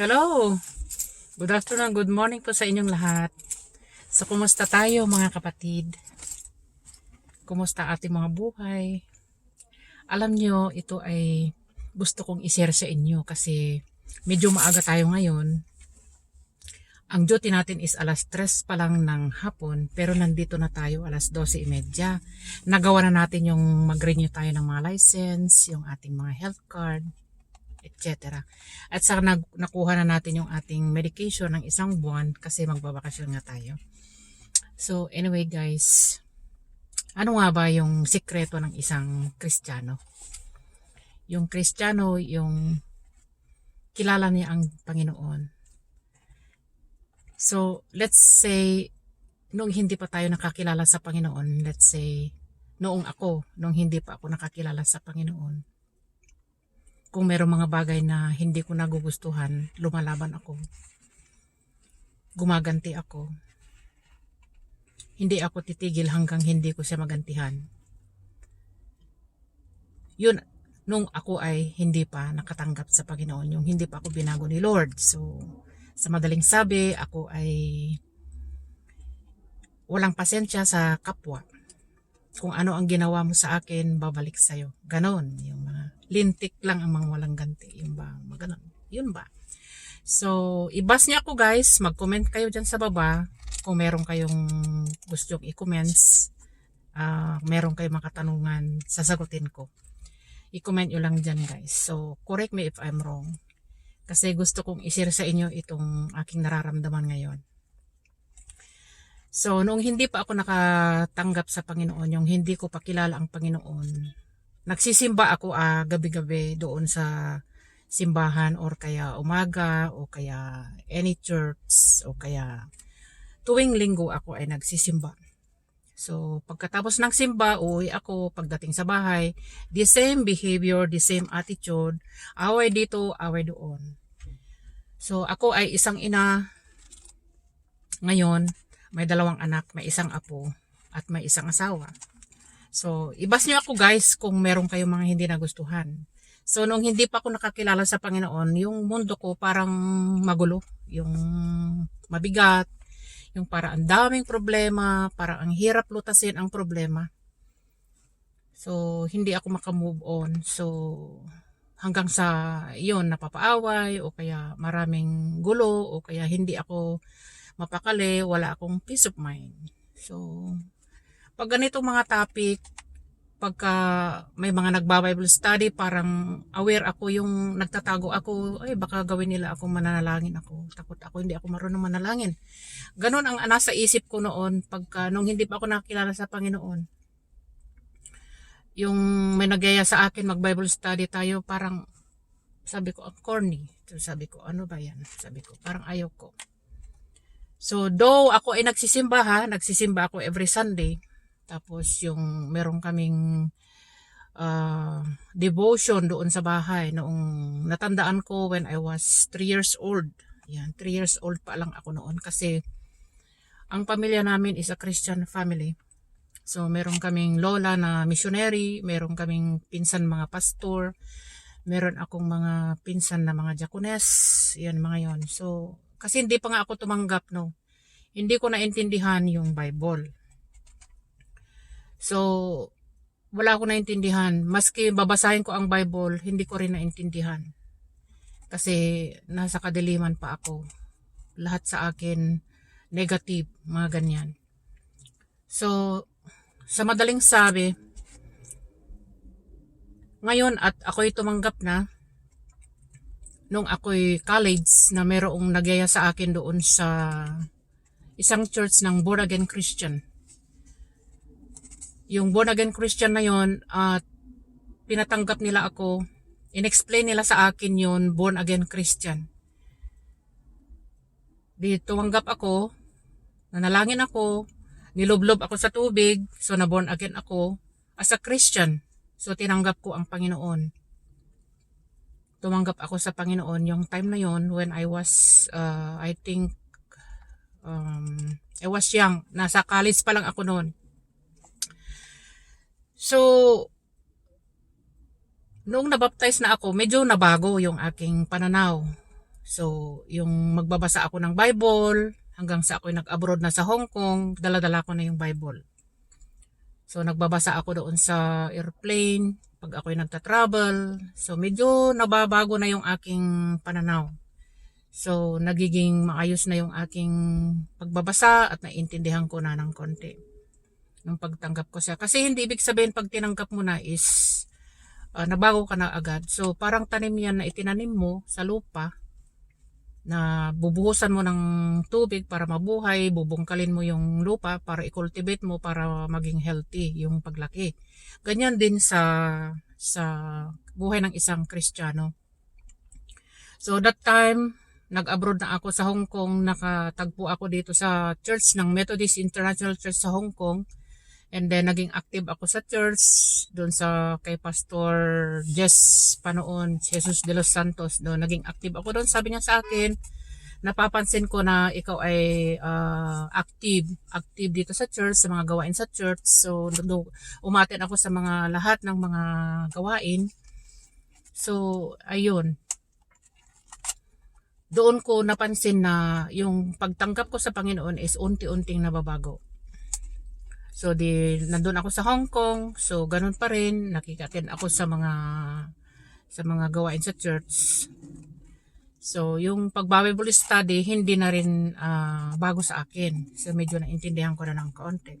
Hello! Good afternoon, good morning po sa inyong lahat. So, kumusta tayo mga kapatid? Kumusta ating mga buhay? Alam nyo, ito ay gusto kong ishare sa inyo kasi medyo maaga tayo ngayon. Ang duty natin is alas 3 pa lang ng hapon pero nandito na tayo alas 12.30. Nagawa na natin yung mag-renew tayo ng mga license, yung ating mga health card, etc. At saka nag, nakuha na natin yung ating medication ng isang buwan kasi magbabakasyon nga tayo. So anyway guys, ano nga ba yung sikreto ng isang Kristiyano? Yung Kristiyano, yung kilala niya ang Panginoon. So let's say, nung hindi pa tayo nakakilala sa Panginoon, let's say, noong ako, nung hindi pa ako nakakilala sa Panginoon, kung merong mga bagay na hindi ko nagugustuhan, lumalaban ako. Gumaganti ako. Hindi ako titigil hanggang hindi ko siya magantihan. Yun, nung ako ay hindi pa nakatanggap sa Panginoon, yung hindi pa ako binago ni Lord. So, sa madaling sabi, ako ay walang pasensya sa kapwa. Kung ano ang ginawa mo sa akin, babalik sa'yo. Ganon. Yung mga lintik lang ang mga walang ganti. Yung ba, mga ganon. Yun ba? So, ibas niya ako guys. Mag-comment kayo dyan sa baba. Kung meron kayong gusto i-comments. Uh, meron kayong mga katanungan, sasagutin ko. I-comment nyo lang dyan guys. So, correct me if I'm wrong. Kasi gusto kong i-share sa inyo itong aking nararamdaman ngayon. So, noong hindi pa ako nakatanggap sa Panginoon, yung hindi ko pa kilala ang Panginoon, nagsisimba ako ah, gabi-gabi doon sa simbahan or kaya umaga o kaya any church o kaya tuwing linggo ako ay nagsisimba. So, pagkatapos ng simba, uwi ako pagdating sa bahay, the same behavior, the same attitude, away dito, away doon. So, ako ay isang ina ngayon, may dalawang anak, may isang apo, at may isang asawa. So, ibas niyo ako guys kung meron kayong mga hindi nagustuhan. So, nung hindi pa ako nakakilala sa Panginoon, yung mundo ko parang magulo. Yung mabigat, yung para ang daming problema, para ang hirap lutasin ang problema. So, hindi ako makamove on. So, hanggang sa iyon napapaaway o kaya maraming gulo o kaya hindi ako mapakali, wala akong peace of mind. So, pag ganitong mga topic, pagka may mga nagba-Bible study, parang aware ako yung nagtatago ako, ay baka gawin nila ako mananalangin ako. Takot ako, hindi ako marunong manalangin. Ganon ang nasa isip ko noon, pagka nung hindi pa ako nakilala sa Panginoon. Yung may nagyaya sa akin, mag-Bible study tayo, parang sabi ko, corny. Sabi ko, ano ba yan? Sabi ko, parang ayaw ko. So, though ako ay nagsisimba ha, nagsisimba ako every Sunday, tapos yung meron kaming uh, devotion doon sa bahay noong natandaan ko when I was 3 years old. Yan, 3 years old pa lang ako noon kasi ang pamilya namin is a Christian family. So meron kaming lola na missionary, meron kaming pinsan mga pastor, meron akong mga pinsan na mga diakones, yan mga yon. So kasi hindi pa nga ako tumanggap no. Hindi ko naintindihan yung Bible. So, wala ako naintindihan. Maski babasahin ko ang Bible, hindi ko rin naintindihan. Kasi nasa kadiliman pa ako. Lahat sa akin negative, mga ganyan. So, sa madaling sabi, ngayon at ako'y tumanggap na, nung ako'y college na merong nagyaya sa akin doon sa isang church ng born again Christian yung born again Christian na yon at pinatanggap nila ako, inexplain nila sa akin yon born again Christian. Di tumanggap ako, nanalangin ako, niloblob ako sa tubig, so na born again ako as a Christian. So tinanggap ko ang Panginoon. Tumanggap ako sa Panginoon yung time na yon when I was, uh, I think, um, I was young. Nasa college pa lang ako noon. So, noong nabaptize na ako, medyo nabago yung aking pananaw. So, yung magbabasa ako ng Bible, hanggang sa ako'y nag-abroad na sa Hong Kong, dala-dala ko na yung Bible. So, nagbabasa ako doon sa airplane, pag ako'y nagta-travel. So, medyo nababago na yung aking pananaw. So, nagiging maayos na yung aking pagbabasa at naintindihan ko na ng konti nung pagtanggap ko siya. Kasi hindi ibig sabihin pag tinanggap mo na is uh, nabago ka na agad. So, parang tanim yan na itinanim mo sa lupa na bubuhusan mo ng tubig para mabuhay, bubungkalin mo yung lupa para i-cultivate mo para maging healthy yung paglaki. Ganyan din sa sa buhay ng isang Kristiyano. So that time, nag-abroad na ako sa Hong Kong, nakatagpo ako dito sa church ng Methodist International Church sa Hong Kong. And then naging active ako sa church doon sa kay Pastor Jess Panoon, Jesus de los Santos doon. Naging active ako doon. Sabi niya sa akin, napapansin ko na ikaw ay uh, active, active dito sa church, sa mga gawain sa church. So do, umaten ako sa mga lahat ng mga gawain. So ayun. Doon ko napansin na yung pagtanggap ko sa Panginoon is unti-unting nababago. So di nandun ako sa Hong Kong. So ganun pa rin nakikatin ako sa mga sa mga gawain sa church. So yung pag-Bible study hindi na rin uh, bago sa akin. So medyo naintindihan ko na ng kaunti.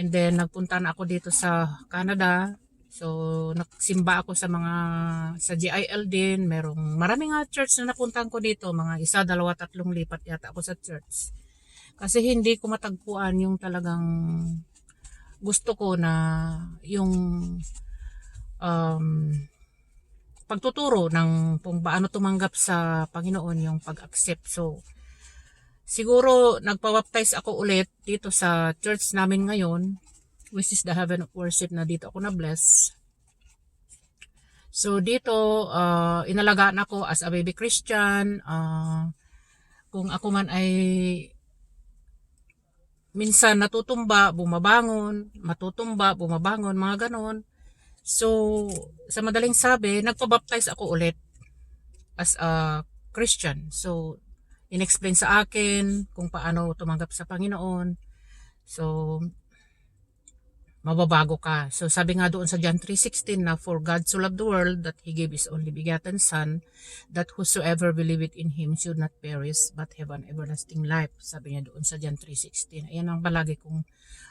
And then nagpunta na ako dito sa Canada. So nagsimba ako sa mga sa GIL din. Merong maraming church na napuntahan ko dito. Mga isa, dalawa, tatlong lipat yata ako sa church. Kasi hindi ko matagpuan yung talagang gusto ko na yung um, pagtuturo ng kung paano tumanggap sa Panginoon yung pag-accept. So, siguro nagpa-baptize ako ulit dito sa church namin ngayon, which is the Heaven of Worship na dito ako na-bless. So, dito, uh, inalagaan ako as a baby Christian. Uh, kung ako man ay minsan natutumba, bumabangon, matutumba, bumabangon, mga ganon. So, sa madaling sabi, nagpa-baptize ako ulit as a Christian. So, inexplain sa akin kung paano tumanggap sa Panginoon. So, mababago ka. So sabi nga doon sa John 3.16 na For God so loved the world that He gave His only begotten Son that whosoever believeth in Him should not perish but have an everlasting life. Sabi niya doon sa John 3.16. Ayan ang palagi kong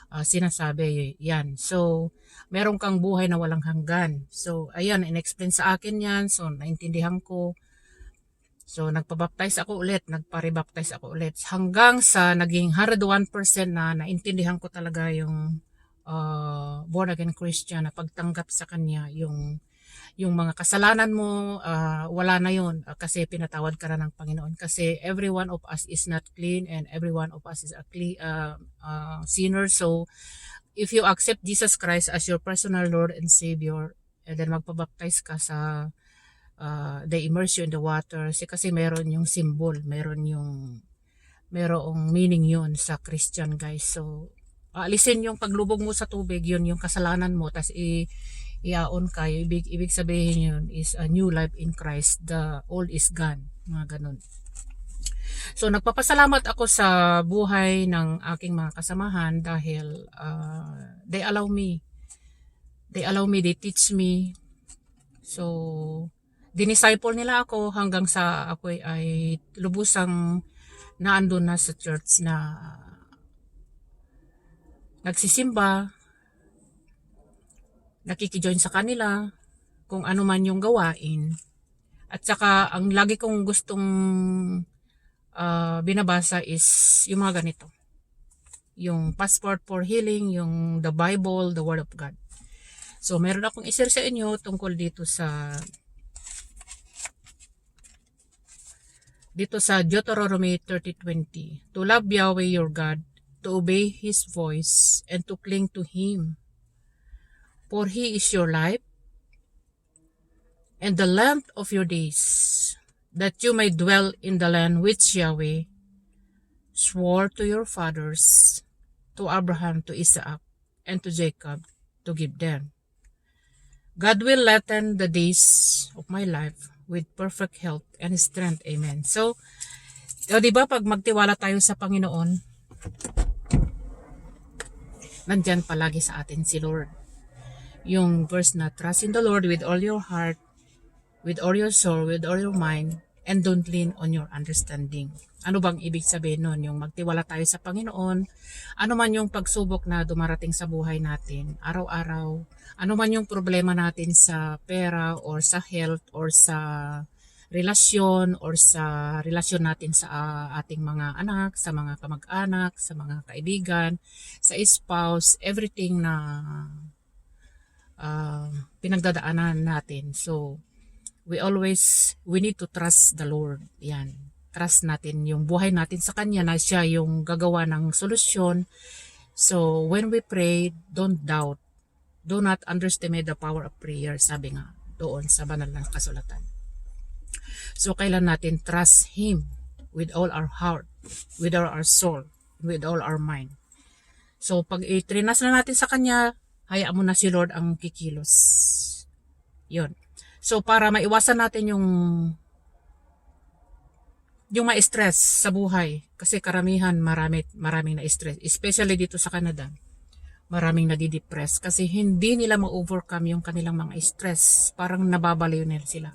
uh, sinasabi yan. So meron kang buhay na walang hanggan. So ayan, in-explain sa akin yan. So naintindihan ko. So, nagpabaptize ako ulit, nagpa-rebaptize ako ulit. Hanggang sa naging 101% na naintindihan ko talaga yung uh, born again Christian na pagtanggap sa kanya yung yung mga kasalanan mo uh, wala na yon uh, kasi pinatawad ka na ng Panginoon. Kasi every one of us is not clean and every one of us is a clean, uh, uh, sinner. So if you accept Jesus Christ as your personal Lord and Savior and then magpabaptize ka sa uh, they immerse you in the water kasi, kasi meron yung symbol meron yung merong meaning yun sa Christian guys. So alisin yung paglubog mo sa tubig, yun yung kasalanan mo, tas i iaon ka, ibig, ibig sabihin yun is a new life in Christ, the old is gone, mga ganun. So nagpapasalamat ako sa buhay ng aking mga kasamahan dahil uh, they allow me, they allow me, they teach me. So, dinisciple nila ako hanggang sa ako ay lubusang naandun na sa church na nagsisimba, nakikijoin sa kanila, kung ano man yung gawain. At saka, ang lagi kong gustong uh, binabasa is yung mga ganito. Yung Passport for Healing, yung the Bible, the Word of God. So, meron akong isir sa inyo tungkol dito sa dito sa Deuteronomy 30:20. To love Yahweh your God to obey His voice, and to cling to Him. For He is your life, and the length of your days, that you may dwell in the land which Yahweh swore to your fathers, to Abraham, to Isaac, and to Jacob, to give them. God will lengthen the days of my life with perfect health and strength. Amen. So, o di ba pag magtiwala tayo sa Panginoon, nandyan palagi sa atin si Lord. Yung verse na, trust in the Lord with all your heart, with all your soul, with all your mind, and don't lean on your understanding. Ano bang ibig sabihin nun? Yung magtiwala tayo sa Panginoon, ano man yung pagsubok na dumarating sa buhay natin, araw-araw, ano man yung problema natin sa pera or sa health or sa relasyon or sa relasyon natin sa ah, ating mga anak, sa mga kamag-anak, sa mga kaibigan, sa spouse, everything na ah, pinagdadaanan natin. So, we always, we need to trust the Lord. Yan. Trust natin yung buhay natin sa Kanya na siya yung gagawa ng solusyon. So, when we pray, don't doubt. Do not underestimate the power of prayer, sabi nga doon sa banal na kasulatan. So, kailan natin trust Him with all our heart, with all our soul, with all our mind. So, pag itrinas na natin sa Kanya, hayaan mo na si Lord ang kikilos. Yun. So, para maiwasan natin yung yung ma-stress sa buhay. Kasi karamihan marami, maraming na-stress. Especially dito sa Canada. Maraming nadidepress. Kasi hindi nila ma-overcome yung kanilang mga stress. Parang nababaliw nila sila.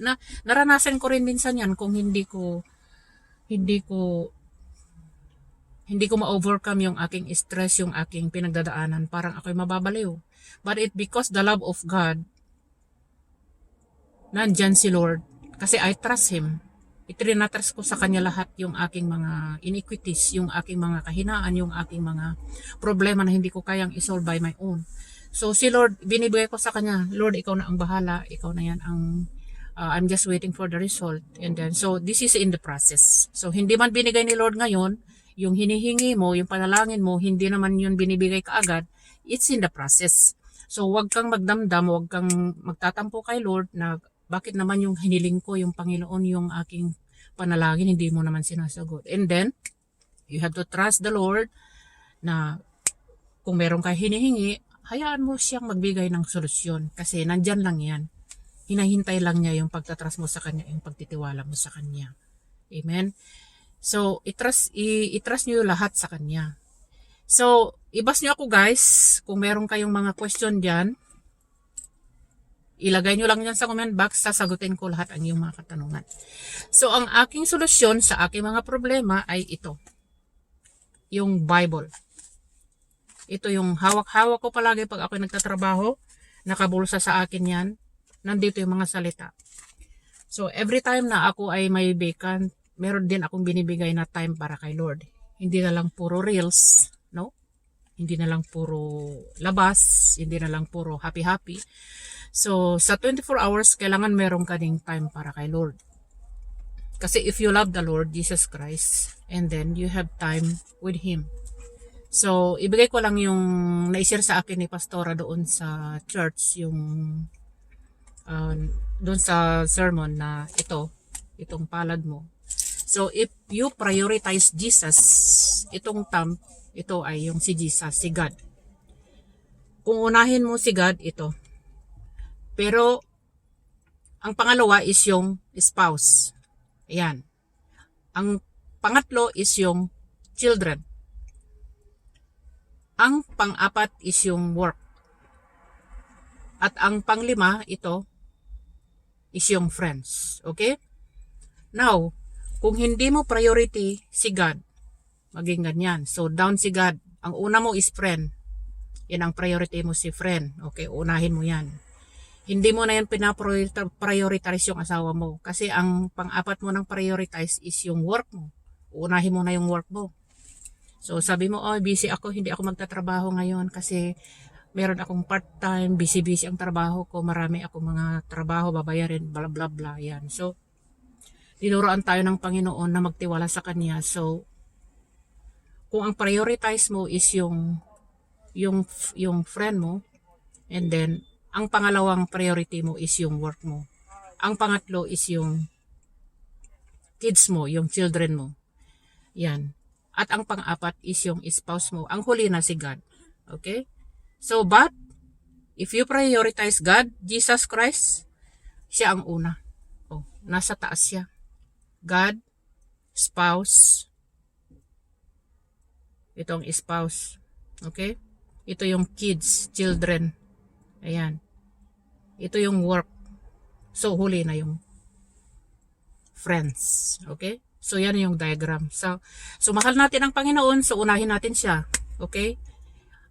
Na, naranasan ko rin minsan yan kung hindi ko hindi ko hindi ko ma-overcome yung aking stress, yung aking pinagdadaanan. Parang ako'y mababaliw. But it because the love of God, nandyan si Lord. Kasi I trust Him. Itrinatras ko sa Kanya lahat yung aking mga iniquities, yung aking mga kahinaan, yung aking mga problema na hindi ko kayang isolve by my own. So si Lord, binibigay ko sa Kanya, Lord, ikaw na ang bahala, ikaw na yan ang uh, I'm just waiting for the result. And then, so this is in the process. So hindi man binigay ni Lord ngayon, yung hinihingi mo, yung panalangin mo, hindi naman yun binibigay kaagad, it's in the process. So wag kang magdamdam, wag kang magtatampo kay Lord na bakit naman yung hiniling ko, yung Panginoon, yung aking panalangin, hindi mo naman sinasagot. And then, you have to trust the Lord na kung meron ka hinihingi, hayaan mo siyang magbigay ng solusyon kasi nandyan lang yan. Hinahintay lang niya yung pagtatras mo sa Kanya, yung pagtitiwala mo sa Kanya. Amen? So, itrust, itrust nyo lahat sa Kanya. So, ibas nyo ako guys, kung meron kayong mga question dyan, ilagay nyo lang yan sa comment box, sasagutin ko lahat ang iyong mga katanungan. So, ang aking solusyon sa aking mga problema ay ito. Yung Bible. Ito yung hawak-hawak ko palagi pag ako nagtatrabaho. Nakabulsa sa akin yan. Nandito yung mga salita. So, every time na ako ay may vacant, meron din akong binibigay na time para kay Lord. Hindi na lang puro reels, no? Hindi na lang puro labas, hindi na lang puro happy-happy. So, sa 24 hours, kailangan meron ka ding time para kay Lord. Kasi if you love the Lord Jesus Christ, and then you have time with Him. So, ibigay ko lang yung naishare sa akin ni Pastora doon sa church, yung uh, doon sa sermon na ito, itong palad mo. So, if you prioritize Jesus, itong tam, ito ay yung si Jesus, si God. Kung unahin mo si God, ito. Pero, ang pangalawa is yung spouse. Ayan. Ang pangatlo is yung children. Ang pang-apat is yung work. At ang panglima, ito, is yung friends. Okay? Now, kung hindi mo priority si God, maging ganyan. So, down si God. Ang una mo is friend. Yan ang priority mo si friend. Okay, unahin mo yan. Hindi mo na yan pinaprioritize yung asawa mo. Kasi ang pang-apat mo ng prioritize is yung work mo. Unahin mo na yung work mo. So, sabi mo, oh, busy ako, hindi ako magtatrabaho ngayon kasi meron akong part-time, busy-busy ang trabaho ko, marami akong mga trabaho, babayarin, bla bla bla, yan. So, tinuruan tayo ng Panginoon na magtiwala sa Kanya. So, kung ang prioritize mo is yung yung yung friend mo and then ang pangalawang priority mo is yung work mo. Ang pangatlo is yung kids mo, yung children mo. Yan. At ang pang-apat is yung spouse mo. Ang huli na si God. Okay? So, but, if you prioritize God, Jesus Christ, siya ang una. nasa taas siya. God, spouse, ito ang spouse. Okay? Ito yung kids, children. Ayan. Ito yung work. So, huli na yung friends. Okay? So, yan yung diagram. So, so mahal natin ang Panginoon, so unahin natin siya. Okay?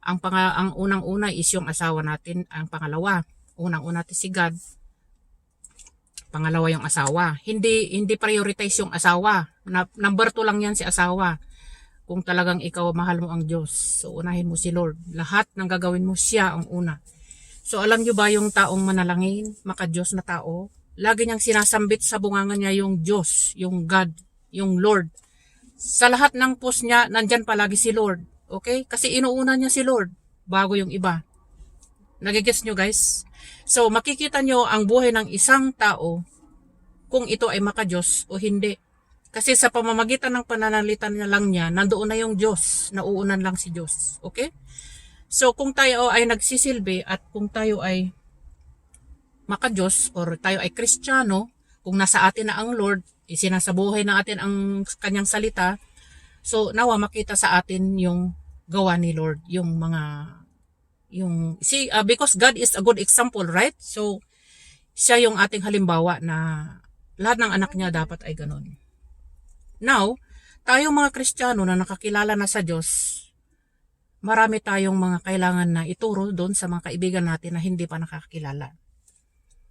Ang, pang, ang unang-una is yung asawa natin. Ang pangalawa, unang-una natin si God. Pangalawa yung asawa. Hindi hindi prioritize yung asawa. Na, number two lang yan si asawa. Kung talagang ikaw mahal mo ang Diyos, so unahin mo si Lord. Lahat ng gagawin mo siya ang una. So alam nyo ba yung taong manalangin, maka-Diyos na tao? Lagi niyang sinasambit sa bunganga niya yung Diyos, yung God, yung Lord. Sa lahat ng post niya, nandyan palagi si Lord. Okay? Kasi inuuna niya si Lord bago yung iba. Nagigets nyo guys? So makikita nyo ang buhay ng isang tao kung ito ay maka-Diyos o hindi. Kasi sa pamamagitan ng pananalita niya lang niya, nandoon na yung Diyos, nauunan lang si Diyos. Okay? So kung tayo ay nagsisilbi at kung tayo ay maka-Diyos or tayo ay Kristiyano, kung nasa atin na ang Lord, isinasabuhay na atin ang kanyang salita, so nawa makita sa atin yung gawa ni Lord, yung mga yung see uh, because God is a good example, right? So siya yung ating halimbawa na lahat ng anak niya dapat ay ganun. Now, tayo mga Kristiyano na nakakilala na sa Diyos, marami tayong mga kailangan na ituro doon sa mga kaibigan natin na hindi pa nakakilala.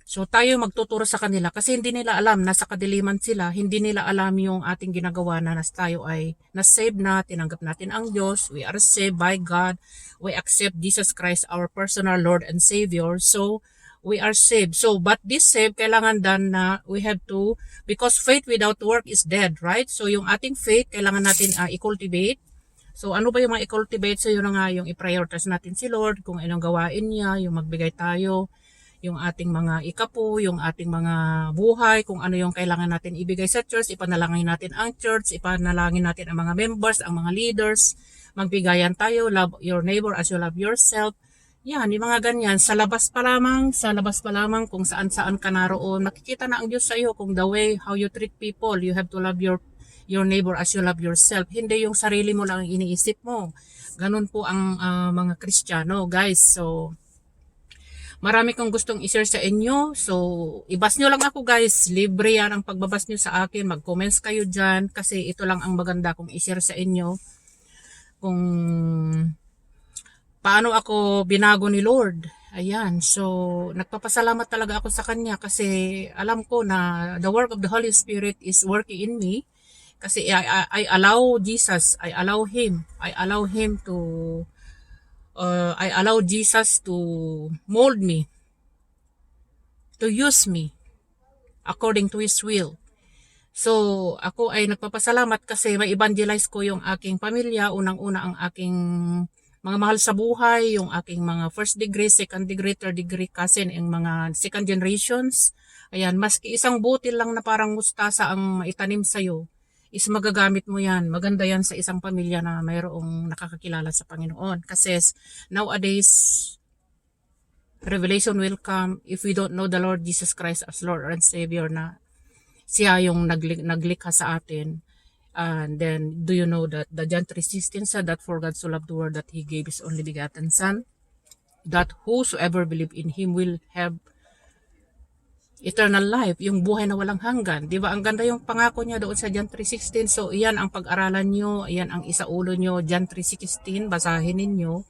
So tayo magtuturo sa kanila kasi hindi nila alam na sa kadiliman sila, hindi nila alam yung ating ginagawa na nas tayo ay na-save na, tinanggap natin ang Diyos, we are saved by God, we accept Jesus Christ our personal Lord and Savior. So we are saved. So but this save kailangan dan na we have to because faith without work is dead, right? So yung ating faith kailangan natin uh, i-cultivate. So ano ba yung mga i-cultivate? So yun na nga yung i-prioritize natin si Lord, kung anong gawain niya, yung magbigay tayo yung ating mga ikapo, yung ating mga buhay, kung ano yung kailangan natin ibigay sa church, ipanalangin natin ang church, ipanalangin natin ang mga members, ang mga leaders, magbigayan tayo, love your neighbor as you love yourself. Yan, yung mga ganyan. Sa labas pa lamang, sa labas pa lamang, kung saan saan ka naroon, makikita na ang Diyos sa iyo kung the way how you treat people, you have to love your your neighbor as you love yourself. Hindi yung sarili mo lang ang iniisip mo. Ganun po ang uh, mga Kristiyano, guys. So, Marami kong gustong i-share sa inyo. So, ibas nyo lang ako guys. Libre yan ang pagbabas nyo sa akin. Mag-comments kayo dyan. Kasi ito lang ang maganda kong i-share sa inyo. Kung paano ako binago ni Lord. Ayan. So, nagpapasalamat talaga ako sa Kanya. Kasi alam ko na the work of the Holy Spirit is working in me. Kasi I, I, I allow Jesus. I allow Him. I allow Him to uh, I allow Jesus to mold me, to use me according to His will. So, ako ay nagpapasalamat kasi may evangelize ko yung aking pamilya. Unang-una ang aking mga mahal sa buhay, yung aking mga first degree, second degree, third degree cousin, yung mga second generations. Ayan, maski isang butil lang na parang mustasa ang itanim sa'yo, is magagamit mo yan. Maganda yan sa isang pamilya na mayroong nakakakilala sa Panginoon. Kasi nowadays, revelation will come if we don't know the Lord Jesus Christ as Lord and Savior na siya yung naglik naglikha sa atin. And then, do you know that the John 3.16 said that for God so loved the world that He gave His only begotten Son, that whosoever believe in Him will have eternal life, yung buhay na walang hanggan. Di ba? Ang ganda yung pangako niya doon sa John 3.16. So, iyan ang pag-aralan nyo, iyan ang isaulo nyo, John 3.16, basahin ninyo.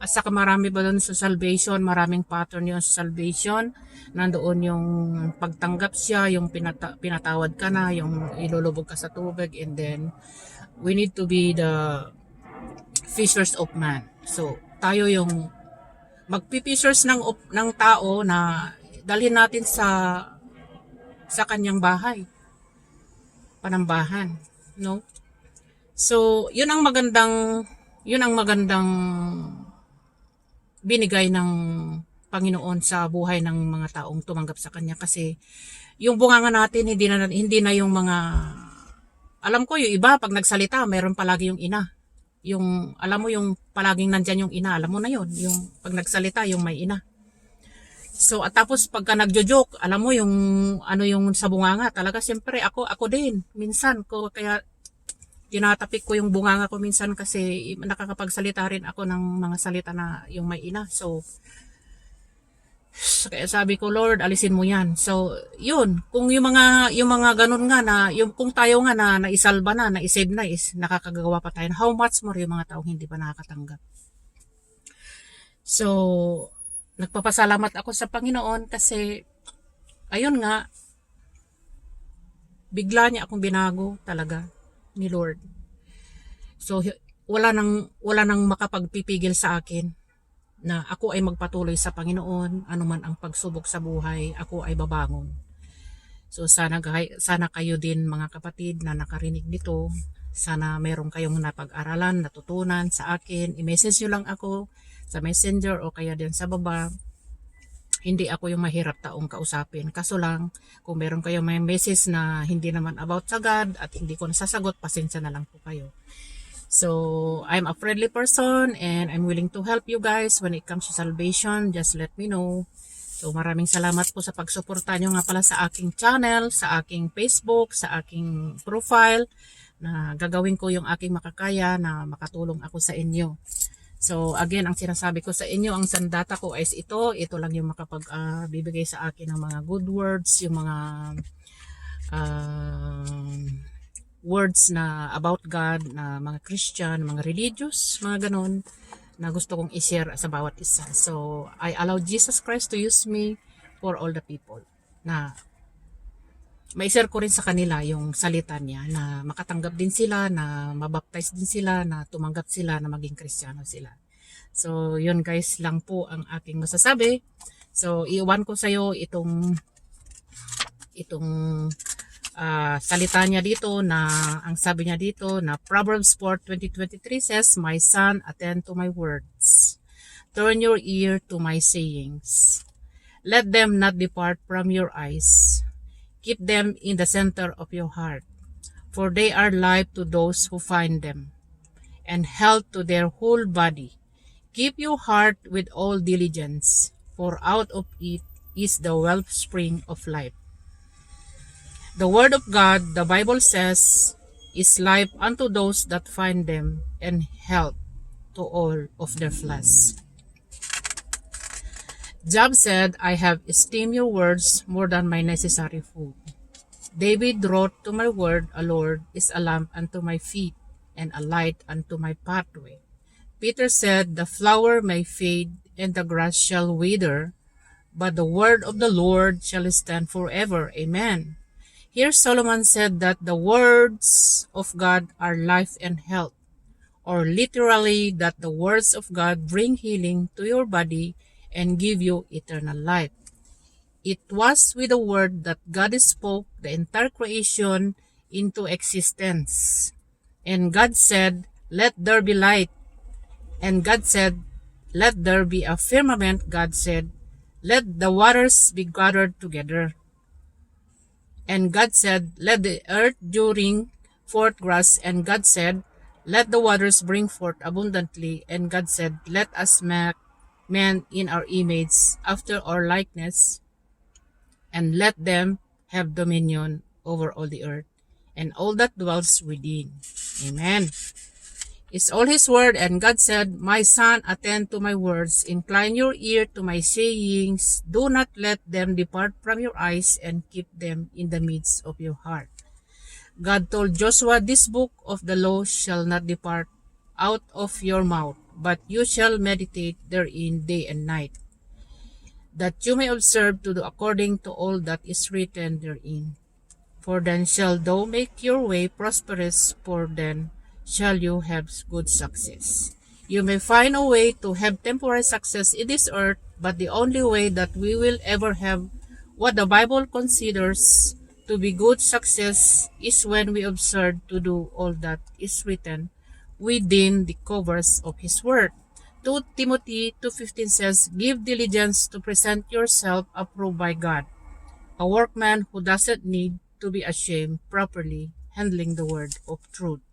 At saka marami ba doon sa salvation, maraming pattern yun sa salvation. Nandoon yung pagtanggap siya, yung pinata- pinatawad ka na, yung ilulubog ka sa tubig, and then we need to be the fishers of man. So, tayo yung magpipishers ng, ng tao na dalhin natin sa sa kanyang bahay. Panambahan, no? So, 'yun ang magandang 'yun ang magandang binigay ng Panginoon sa buhay ng mga taong tumanggap sa kanya kasi yung bunganga natin hindi na hindi na yung mga alam ko yung iba pag nagsalita meron palagi yung ina yung alam mo yung palaging nandyan yung ina alam mo na yon yung pag nagsalita yung may ina So at tapos pagka nagjo-joke, alam mo yung ano yung sa bunganga, talaga siyempre ako ako din minsan ko kaya tinatapik ko yung bunganga ko minsan kasi nakakapagsalita rin ako ng mga salita na yung may ina. So kaya sabi ko, Lord, alisin mo yan. So, yun. Kung yung mga, yung mga ganun nga na, yung, kung tayo nga na naisalba na, naisave na is, nakakagawa pa tayo. How much more yung mga taong hindi pa nakakatanggap. So, nagpapasalamat ako sa Panginoon kasi, ayun nga, bigla niya akong binago talaga ni Lord. So, wala nang, wala nang makapagpipigil sa akin na ako ay magpatuloy sa Panginoon, anuman ang pagsubok sa buhay, ako ay babangon. So sana sana kayo din mga kapatid na nakarinig nito, sana meron kayong napag-aralan, natutunan sa akin, i-message nyo lang ako sa messenger o kaya din sa baba. Hindi ako yung mahirap taong kausapin. Kaso lang, kung meron kayong may message na hindi naman about sa God at hindi ko nasasagot, pasensya na lang po kayo. So, I'm a friendly person and I'm willing to help you guys when it comes to salvation. Just let me know. So, maraming salamat po sa pagsuporta nyo nga pala sa aking channel, sa aking Facebook, sa aking profile na gagawin ko yung aking makakaya na makatulong ako sa inyo. So, again, ang sinasabi ko sa inyo, ang sandata ko is ito. Ito lang yung makapag-bibigay sa akin ng mga good words, yung mga um, words na about God, na mga Christian, mga religious, mga ganon, na gusto kong i-share sa bawat isa. So, I allow Jesus Christ to use me for all the people na ma-share ko rin sa kanila yung salita niya na makatanggap din sila, na mabaptize din sila, na tumanggap sila, na maging kristyano sila. So, yun guys lang po ang aking masasabi. So, iwan ko sa'yo itong itong ah, salita niya dito na ang sabi niya dito na Proverbs 4:2023 says, "My son, attend to my words. Turn your ear to my sayings. Let them not depart from your eyes. Keep them in the center of your heart, for they are life to those who find them, and health to their whole body. Keep your heart with all diligence, for out of it is the wellspring of life." The word of God, the Bible says, is life unto those that find them and health to all of their flesh. Job said, I have esteemed your words more than my necessary food. David wrote to my word, a Lord is a lamp unto my feet and a light unto my pathway. Peter said, The flower may fade and the grass shall wither, but the word of the Lord shall stand forever. Amen. Here Solomon said that the words of God are life and health, or literally that the words of God bring healing to your body and give you eternal life. It was with the word that God spoke the entire creation into existence. And God said, Let there be light. And God said, Let there be a firmament. God said, Let the waters be gathered together. And God said, Let the earth bring forth grass. And God said, Let the waters bring forth abundantly. And God said, Let us make man in our image, after our likeness, and let them have dominion over all the earth, and all that dwells within. Amen. Is all his word, and God said, My son, attend to my words, incline your ear to my sayings, do not let them depart from your eyes, and keep them in the midst of your heart. God told Joshua, This book of the law shall not depart out of your mouth, but you shall meditate therein day and night, that you may observe to do according to all that is written therein. For then shall thou make your way prosperous, for then shall you have good success. You may find a way to have temporary success in this earth, but the only way that we will ever have what the Bible considers to be good success is when we observe to do all that is written within the covers of his word. 2 Timothy 2.15 says, Give diligence to present yourself approved by God, a workman who doesn't need to be ashamed, properly handling the word of truth.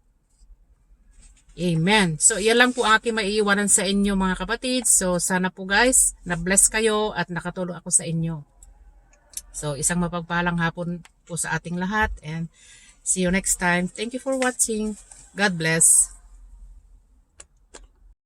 Amen. So, yan lang po aking maiiwanan sa inyo mga kapatid. So, sana po guys, na-bless kayo at nakatulong ako sa inyo. So, isang mapagpalang hapon po sa ating lahat and see you next time. Thank you for watching. God bless.